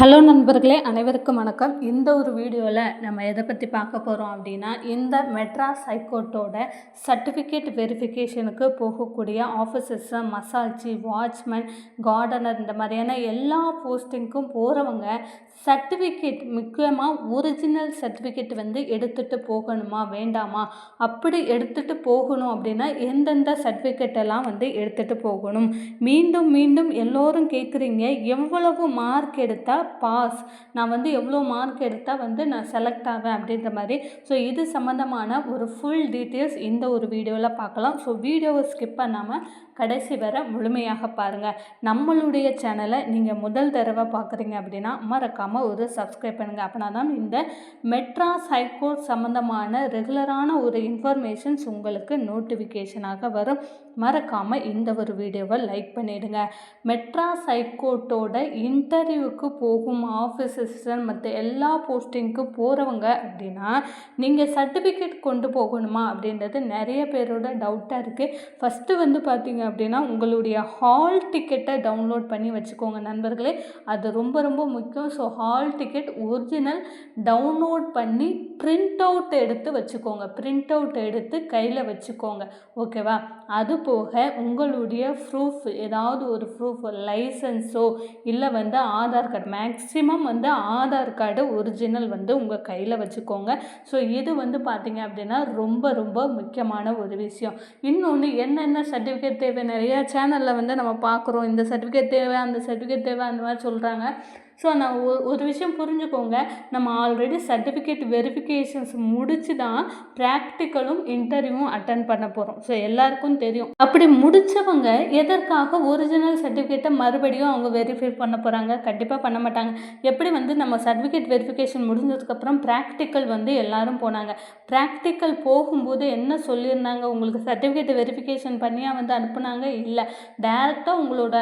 Hello நண்பர்களே அனைவருக்கும் வணக்கம். இந்த ஒரு வீடியோவில் நம்ம எதை பற்றி பார்க்க போகிறோம் அப்படின்னா இந்த மெட்ராஸ் ஹைகோர்ட்டோட சர்டிஃபிகேட் வெரிஃபிகேஷனுக்கு போகக்கூடிய ஆஃபீஸர்ஸு மசாஜி வாட்ச்மேன் கார்டனர் இந்த மாதிரியான எல்லா போஸ்டிங்க்கும் போகிறவங்க சர்டிஃபிகேட் முக்கியமாக ஒரிஜினல் சர்டிஃபிகேட் வந்து எடுத்துகிட்டு போகணுமா வேண்டாமா? அப்படி எடுத்துகிட்டு போகணும் அப்படின்னா எந்தெந்த சர்டிஃபிகேட்டெல்லாம் வந்து எடுத்துகிட்டு போகணும்? மீண்டும் மீண்டும் எல்லோரும் கேட்குறீங்க எவ்வளவு மார்க் எடுத்தால் பாஸ். நான் வந்து எவ்வளோ மார்க் எடுத்தால் வந்து நான் செலக்ட் ஆவேன் அப்படின்ற மாதிரி. ஸோ இது சம்மந்தமான ஒரு ஃபுல் டீட்டெயில்ஸ் இந்த ஒரு வீடியோவில் பார்க்கலாம். ஸோ வீடியோவை ஸ்கிப் பண்ணாமல் கடைசி வர முழுமையாக பாருங்கள் நம்மளுடைய சேனலை நீங்கள் முதல் தடவை பார்க்குறீங்க அப்படின்னா மறக்காமல் ஒரு சப்ஸ்கிரைப் பண்ணுங்கள் அப்படின்னா தான் இந்த மெட்ராஸ் ஹைகோர்ட் சம்மந்தமான ரெகுலரான ஒரு இன்ஃபர்மேஷன்ஸ் உங்களுக்கு நோட்டிஃபிகேஷனாக வரும். மறக்காமல் இந்த ஒரு வீடியோவை லைக் பண்ணிவிடுங்க மெட்ராஸ் ஹைகோர்ட்டோட இன்டர்வியூக்கு போகும் ஆஃபீஸர்ஸ் மற்ற எல்லா போஸ்டிங்க்கும் போகிறவங்க அப்படின்னா நீங்கள் சர்டிஃபிகேட் கொண்டு போகணுமா அப்படின்றது நிறைய பேரோட டவுட்டாக இருக்குது ஃபஸ்ட்டு வந்து பார்த்தீங்க அப்படின்னா உங்களுடைய ஹால் டிக்கெட்டை டவுன்லோட் பண்ணி வச்சுக்கோங்க நண்பர்களே. அது ரொம்ப ரொம்ப முக்கியம். So hall ticket original download பண்ணி பிரிண்ட் அவுட் எடுத்து வச்சுக்கோங்க. பிரிண்ட் அவுட் எடுத்து கையில் வச்சுக்கோங்க. ஓகேவா அது போக உங்களுடைய ப்ரூஃப் ஏதாவது ஒரு ப்ரூஃப் லைசன்ஸோ இல்லை வந்து ஆதார் கார்டு மேக்ஸிமம் வந்து ஆதார் கார்டு ஒரிஜினல் வந்து உங்கள் கையில் வச்சுக்கோங்க. ஸோ இது வந்து பார்த்திங்க அப்படின்னா ரொம்ப ரொம்ப முக்கியமான ஒரு விஷயம். இன்னொன்று என்னென்ன சர்டிஃபிகேட் தேவை? நிறையா சேனலில் வந்து நம்ம பார்க்குறோம். இந்த சர்டிஃபிகேட் தேவை அந்த சர்டிஃபிகேட் தேவை அந்த மாதிரி சொல்கிறாங்க ஸோ நான் ஒ ஒரு விஷயம் புரிஞ்சுக்கோங்க. நம்ம ஆல்ரெடி சர்டிஃபிகேட் வெரிஃபிகேஷன்ஸ் முடித்து தான் ப்ராக்டிக்கலும் இன்டர்வியூவும் அட்டன் பண்ண போகிறோம் ஸோ எல்லாருக்கும் தெரியும். அப்படி முடித்தவங்க எதற்காக ஒரிஜினல் சர்டிஃபிகேட்டை மறுபடியும் அவங்க வெரிஃபை பண்ண போகிறாங்க கண்டிப்பாக பண்ண மாட்டாங்க. எப்படி வந்து நம்ம சர்டிஃபிகேட் வெரிஃபிகேஷன் முடிஞ்சதுக்கப்புறம் ப்ராக்டிக்கல் வந்து எல்லாரும் போனாங்க. ப்ராக்டிக்கல் போகும்போது என்ன சொல்லியிருந்தாங்க? உங்களுக்கு சர்டிஃபிகேட் வெரிஃபிகேஷன் பண்ணியாக வந்து அனுப்புனாங்க? இல்லை. டேரெக்டாக உங்களோட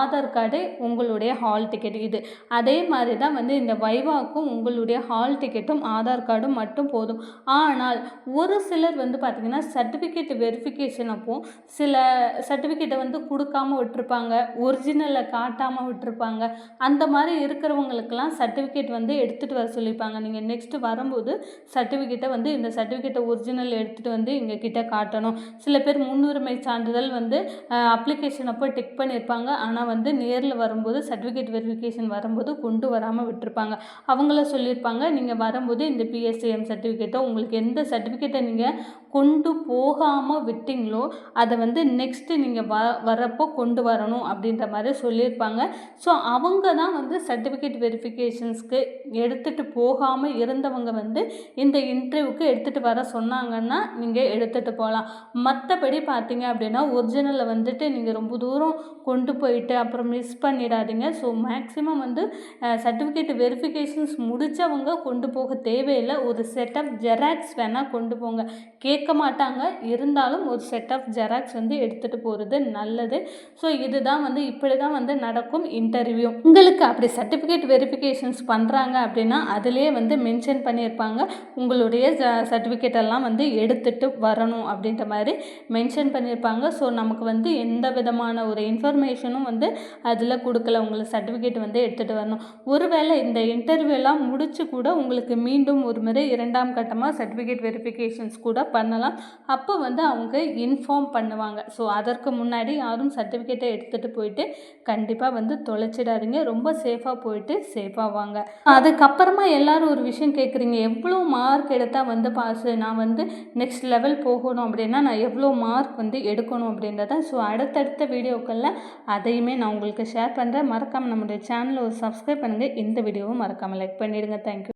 ஆதார் கார்டு உங்களுடைய ஹால் டிக்கெட் இது. அதே மாதிரி தான் வந்து இந்த வைவாக்கும் உங்களுடைய ஹால் டிக்கெட்டும் ஆதார் கார்டும் மட்டும் போதும். ஆனால் ஒரு சிலர் வந்து பார்த்திங்கன்னா சர்டிஃபிகேட் வெரிஃபிகேஷன் அப்போ சில சர்டிஃபிகேட்டை வந்து கொடுக்காம விட்டுருப்பாங்க ஒரிஜினலை காட்டாமல் விட்டுருப்பாங்க. அந்த மாதிரி இருக்கிறவங்களுக்கெல்லாம் சர்டிஃபிகேட் வந்து எடுத்துகிட்டு வர சொல்லியிருப்பாங்க நீங்கள் நெக்ஸ்ட்டு வரும்போது சர்டிஃபிகேட்டை வந்து இந்த சர்டிஃபிகேட்டை ஒரிஜினல் எடுத்துகிட்டு வந்து எங்கள் கிட்ட காட்டணும். சில பேர் முன்னுரிமை சான்றிதழ் வந்து அப்ளிகேஷன் அப்போ டிக் பண்ணியிருப்பாங்க ஆனால் வந்து நேரில் வரும்போது சர்டிஃபிகேட் வெரிஃபிகேஷன் வரும்போது கொண்டு வராமல் விட்டுருப்பாங்க. அவங்கள சொல்லியிருப்பாங்க நீங்கள் வரும்போது இந்த பிஎஸ்சிஎம் சர்டிஃபிகேட்டோ உங்களுக்கு எந்த சர்டிஃபிகேட்டை நீங்கள் கொண்டு போகாமல் விட்டிங்களோ அதை வந்து நெக்ஸ்ட்டு நீங்கள் வ வரப்போ கொண்டு வரணும் அப்படின்ற மாதிரி சொல்லியிருப்பாங்க. ஸோ அவங்க தான் வந்து சர்டிஃபிகேட் வெரிஃபிகேஷன்ஸ்க்கு எடுத்துகிட்டு போகாமல் இருந்தவங்க வந்து இந்த இன்டர்வியூக்கு எடுத்துகிட்டு வர சொன்னாங்கன்னா நீங்கள் எடுத்துகிட்டு போகலாம் மற்றபடி பார்த்தீங்க அப்படின்னா ஒரிஜினலை வந்துட்டு நீங்கள் ரொம்ப தூரம் கொண்டு போயிட்டு அப்புறம் மிஸ் பண்ணிடாதீங்க. ஸோ மேக்ஸிமம் வந்து சர்டிஃபிகேட் வெரிஃபிகேஷன்ஸ் முடித்தவங்க கொண்டு போக தேவையில்லை. ஒரு செட் ஆஃப் ஜெராக்ஸ் வேணால் கொண்டு போங்க. கேட்க மாட்டாங்க. இருந்தாலும் ஒரு செட் ஆஃப் ஜெராக்ஸ் வந்து எடுத்துகிட்டு போகிறது நல்லது. ஸோ இதுதான் வந்து இப்படி தான் வந்து நடக்கும் இன்டர்வியூ உங்களுக்கு அப்படி சர்டிஃபிகேட் வெரிஃபிகேஷன்ஸ் பண்ணுறாங்க அப்படின்னா அதிலே வந்து மென்ஷன் பண்ணியிருப்பாங்க. உங்களுடைய சர்டிஃபிகேட் எல்லாம் வந்து எடுத்துகிட்டு வரணும் அப்படின்ற மாதிரி மென்ஷன் பண்ணியிருப்பாங்க. ஸோ நமக்கு வந்து எந்த விதமான ஒரு இன்ஃபர்மேஷனும் வந்து அதில் கொடுக்கல. உங்களுக்கு சர்டிஃபிகேட் வந்து எடுத்துகிட்டு வரணும் ஒருவேளை இந்த இன்டர்வியூலாம் முடித்து கூட உங்களுக்கு மீண்டும் ஒரு முறை இரண்டாம் கட்டமாக சர்டிஃபிகேட் வெரிஃபிகேஷன்ஸ் கூட பண்ணலாம். அப்போ வந்து அவங்க இன்ஃபார்ம் பண்ணுவாங்க. ஸோ அதற்கு முன்னாடி யாரும் சர்டிஃபிகேட்டை எடுத்துகிட்டு போயிட்டு கண்டிப்பாக வந்து தொலைச்சிடாதீங்க. ரொம்ப சேஃபாக போயிட்டு சேஃபாக வாங்க. அதுக்கப்புறமா எல்லாரும் ஒரு விஷயம் கேட்குறீங்க எவ்வளோ மார்க் எடுத்தால் வந்து பாஸு நான் வந்து நெக்ஸ்ட் லெவல் போகணும் அப்படின்னா நான் எவ்வளோ மார்க் வந்து எடுக்கணும் அப்படின்றத. ஸோ அடுத்தடுத்த வீடியோக்களில் அதையுமே நான் உங்களுக்கு ஷேர் பண்ணுறேன் மறக்காமல் நம்முடைய சேனலை ஒரு சப்ஸ்கிரைப் பண்ணுங்கள் இந்த வீடியோவும் மறக்காமல் லைக் பண்ணிவிடுங்க தேங்க்யூ